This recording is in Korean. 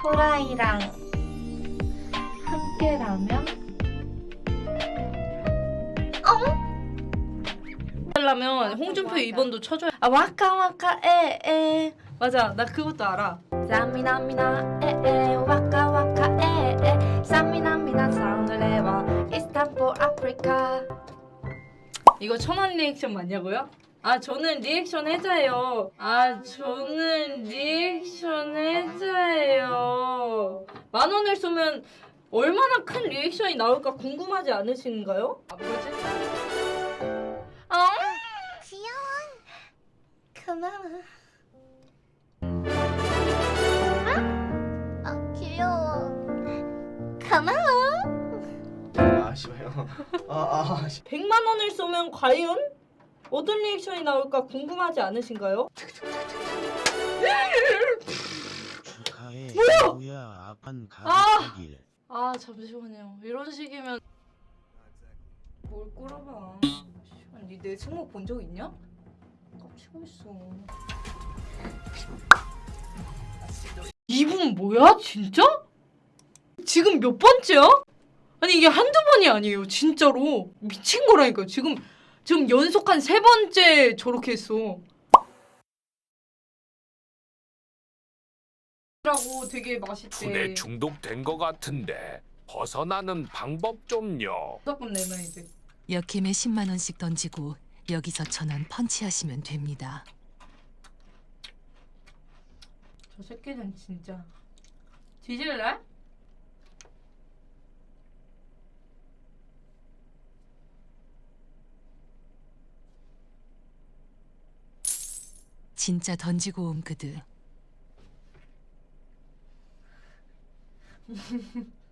후라이랑 함께라면? 하려면 홍준표 2번도 쳐줘야 아 와까 와까 에에. 맞아 나 그것도 알아. 사미나미나 에에. 와카 와카 에에. 사미나미나 사운드레와 이스탄불 아프리카 이거 천원 리액션 맞냐고요? 아 저는 리액션 해자예요 아 저는 리액션 해자예요 만 원을 쏘면 얼마나 큰 리액션이 나올까 궁금하지 않으신가요? 아 뭐지? 어? 귀여워 고마워 아 귀여워 고마워 아 씨발요. 아아 씨. 100만 원을 쏘면 과연 어떤 리액션이 나올까 궁금하지 않으신가요? 축하해. 뭐야? 아판 아! 가길. 아 잠시만요 이런 식이면 뭘 꼬라봐 씨발, 니내 승모 본적 있냐? 깝치고 있어 이분 뭐야 진짜? 지금 몇 번째야? 아니 이게 한두 번이 아니에요 진짜로 미친 거라니까 지금 지금 연속 한 세 번째 저렇게 했어 라고 되게 맛있대 푼에 중독된 것 같은데 벗어나는 방법 좀요. 무조건 돼 역캠에 10만 원씩 던지고 여기서 천원 펀치하시면 됩니다. 저 새끼는 진짜 뒤질래? 진짜 던지고 옴 그드.